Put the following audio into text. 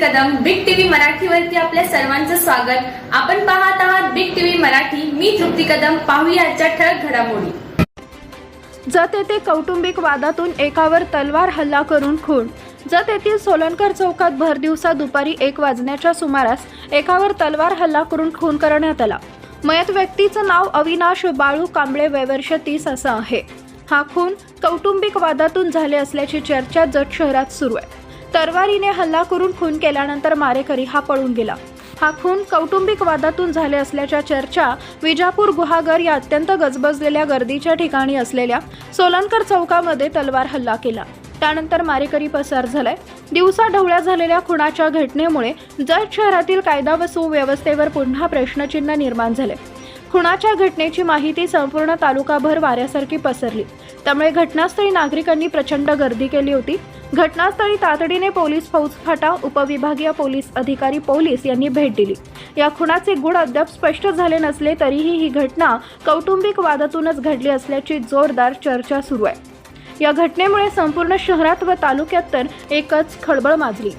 मराठीवरती आपल्या सर्वांचं स्वागत. आपण पाहत आहात बिग टीव्ही मराठी. मी तृप्ती कदम. पाहूया आजच्या ठळक घडामोडी. जत येथे कौटुंबिक वादातून एकावर तलवार हल्ला करून खून. जत येथील सोलनकर चौकात भर दिवसा दुपारी एक वाजण्याच्या सुमारास एकावर तलवार हल्ला करून खून करण्यात आला. मयत व्यक्तीचं नाव अविनाश बाळू कांबळे वयवर्ष तीस असं आहे. हा खून कौटुंबिक वादातून झाले असल्याची चर्चा जत शहरात सुरू आहे. तरवारीने हल्ला करून खून केल्यानंतर मारेकरी हा पळून गेला. हा खून कौटुंबिक वादातून झाले असल्याच्या चर्चा विजापूर गुहागर या अत्यंत गजबजलेल्या गर्दीच्या ठिकाणी असलेल्या सोलनकर चौकामध्ये तलवार हल्ला केला. त्यानंतर मारेकरी पसार झालाय. दिवसा ढवळ्या झालेल्या खुनाच्या घटनेमुळे जत शहरातील कायदा व सुव्यवस्थेवर पुन्हा प्रश्नचिन्ह निर्माण झाले. खुनाच्या घटनेची माहिती संपूर्ण तालुकाभर वाऱ्यासारखी पसरली. त्यामुळे घटनास्थळी नागरिकांनी प्रचंड गर्दी केली होती. घटनास्थळी तातडीने पोलीस फौजफाटा उपविभागीय पोलीस अधिकारी पोलीस यांनी भेट दिली. या खुणाचे गुण अद्याप स्पष्ट झाले नसले तरीही ही घटना कौटुंबिक वादातूनच घडली असल्याची जोरदार चर्चा सुरू आहे. या घटनेमुळे संपूर्ण शहरात व तालुक्यात तर एकच खळबळ माजली.